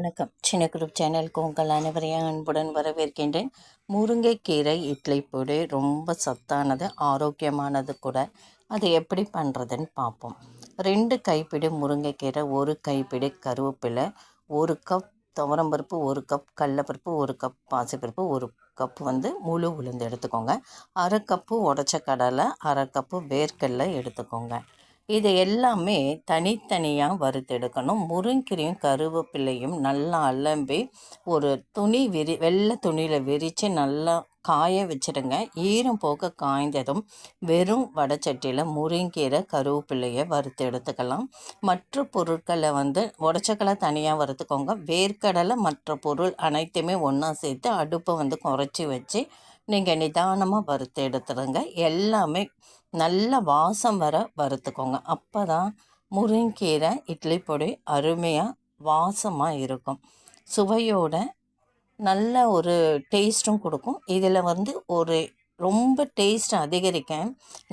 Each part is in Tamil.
வணக்கம். சின்ன குரூப் சேனலுக்கு உங்கள் அனைவரையும் அன்புடன் வரவேற்கின்றேன். முருங்கைக்கீரை இட்லி பொடி ரொம்ப சத்தானது ஆரோக்கியமானது கூட. அது எப்படி பண்ணுறதுன்னு பார்ப்போம். ரெண்டு கைப்பிடி முருங்கைக்கீரை ஒரு கைப்பிடி கருவேப்பிலை ஒரு கப் துவரம்பருப்பு ஒரு கப் கடலப்பருப்பு ஒரு கப் பாசிப்பருப்பு ஒரு கப் வந்து முழு உளுந்து எடுத்துக்கோங்க. அரை கப்பு உடச்ச கடலை அரை கப்பு வேர்க்கடலை எடுத்துக்கோங்க. இது எல்லாமே தனித்தனியாக வறுத்தெடுக்கணும். முருங்கீரையும் கருவேப்பிலையும் நல்லா அலம்பி ஒரு துணி விரி வெள்ளை துணியில் விரித்து நல்லா காய வச்சுடுங்க. ஈரம் போக காய்ந்ததும் வெறும் வடச்சட்டியில் முருங்கீரை கருவேப்பிலையை வறுத்து எடுத்துக்கலாம். மற்ற பொருட்களை வந்து உடச்சக்கலை தனியாக வறுத்துக்கோங்க. வேர்க்கடலை மற்ற பொருள் அனைத்துமே ஒன்றா சேர்த்து அடுப்பை வந்து குறைச்சி வச்சு நீங்கள் நிதானமாக வறுத்து எடுத்துடுங்க. எல்லாமே நல்ல வாசம் வர வறுத்துக்கோங்க. அப்போ தான் முருங்கீரை இட்லி பொடி அருமையாக வாசமாக இருக்கும். சுவையோட நல்ல ஒரு டேஸ்ட்டும் கொடுக்கும். இதில் வந்து ஒரு ரொம்ப டேஸ்ட் அதிகரிக்க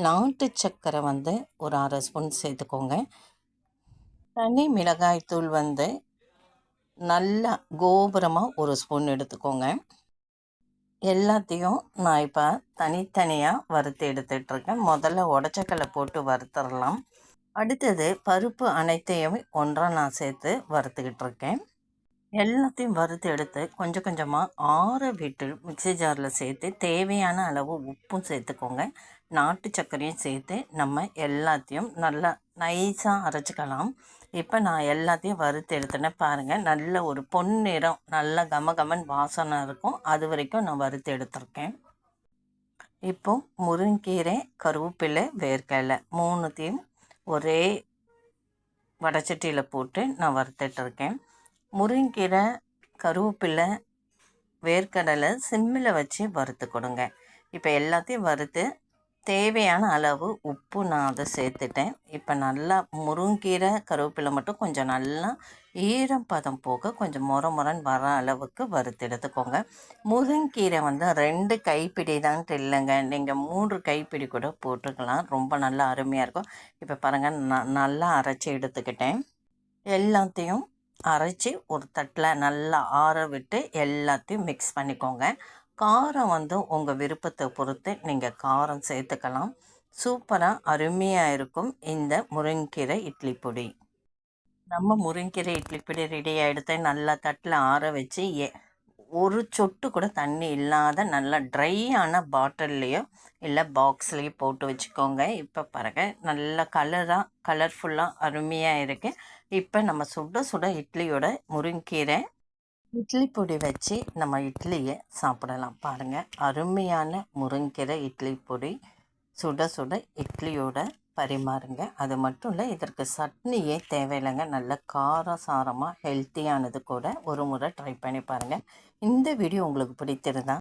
நாட்டு சர்க்கரை வந்து ஒரு அரை ஸ்பூன் சேர்த்துக்கோங்க. தனி மிளகாய்த்தூள் வந்து நல்லா கோபுரமாக ஒரு ஸ்பூன் எடுத்துக்கோங்க. எல்லாத்தையும் நான் இப்போ தனித்தனியாக வறுத்து எடுத்துகிட்ருக்கேன் முதல்ல உடச்சக்கலை போட்டு வறுத்துடலாம் அடுத்தது பருப்பு அனைத்தையும் ஒன்றாக நான் சேர்த்து வறுத்துக்கிட்டு இருக்கேன் எல்லாத்தையும் வறுத்து எடுத்து கொஞ்சம் கொஞ்சமாக ஆற விட்டு மிக்சி ஜாரில் சேர்த்து தேவையான அளவு உப்பும் சேர்த்துக்கோங்க. நாட்டு சர்க்கரையும் சேர்த்து நம்ம எல்லாத்தையும் நல்லா நைஸாக அரைச்சிக்கலாம். இப்போ நான் எல்லாத்தையும் வறுத்து எடுத்துனேன் பாருங்கள் நல்ல ஒரு பொன்னிறம் நல்ல கம கமன் வாசனை இருக்கும். அது வரைக்கும் நான் வறுத்து எடுத்திருக்கேன். இப்போ முருங்கீரை கருவேப்பிலை வேர்க்கடலை மூணுத்தையும் ஒரே வடச்சட்டியில் போட்டு நான் வறுத்துட்ருக்கேன் முருங்கீரை கருவேப்பிலை வேர்க்கடலை சிம்மில் வச்சு வறுத்து கொடுங்க. இப்போ எல்லாத்தையும் வறுத்து தேவையான அளவு உப்பு நான் அதை சேர்த்துட்டேன். இப்போ நல்லா முருங்கீரை கருவேப்பிலை மட்டும் கொஞ்சம் நல்லா ஈரம் பதம் போக கொஞ்சம் முற முரன் வர அளவுக்கு வறுத்து எடுத்துக்கோங்க. முருங்கீரை வந்து ரெண்டு கைப்பிடி தான் இல்லைங்க. நீங்கள் மூன்று கைப்பிடி கூட போட்டுக்கலாம். ரொம்ப நல்லா அருமையாக இருக்கும். இப்போ பாருங்கள் நான் நல்லா அரைச்சி எடுத்துக்கிட்டேன். எல்லாத்தையும் அரைச்சி ஒரு தட்டில் நல்லா ஆற விட்டு எல்லாத்தையும் மிக்ஸ் பண்ணிக்கோங்க. காரம் வந்து உங்கள் விருப்பத்தை பொறுத்து நீங்கள் காரம் சேர்த்துக்கலாம். சூப்பராக அருமையாக இருக்கும் இந்த முருங்கீரை இட்லி பொடி. நம்ம முருங்கீரை இட்லி பொடி ரெடி ஆகிடுத்து நல்லா தட்டில் ஆற வச்சு ஏ ஒரு சொட்டு கூட தண்ணி இல்லாத நல்லா ட்ரையான பாட்டில்லையோ இல்லை பாக்ஸ்லேயோ போட்டு வச்சுக்கோங்க. இப்போ பிறகு நல்ல கலராக கலர்ஃபுல்லாக அருமையாக இருக்குது இப்போ நம்ம சுட சுட இட்லியோட முருங்கீரை இட்லி பொடி வச்சு நம்ம இட்லியை சாப்பிடலாம். பாருங்கள் அருமையான முருங்கீரை இட்லி பொடி சுட சுட இட்லியோட பரிமாறுங்க. அது மட்டும் இல்லை இதற்கு சட்னியே தேவையில்லைங்க. நல்ல காரசாரமாக ஹெல்த்தியானது கூட ஒரு முறை ட்ரை பண்ணி பாருங்கள் இந்த வீடியோ உங்களுக்கு பிடித்திருந்தா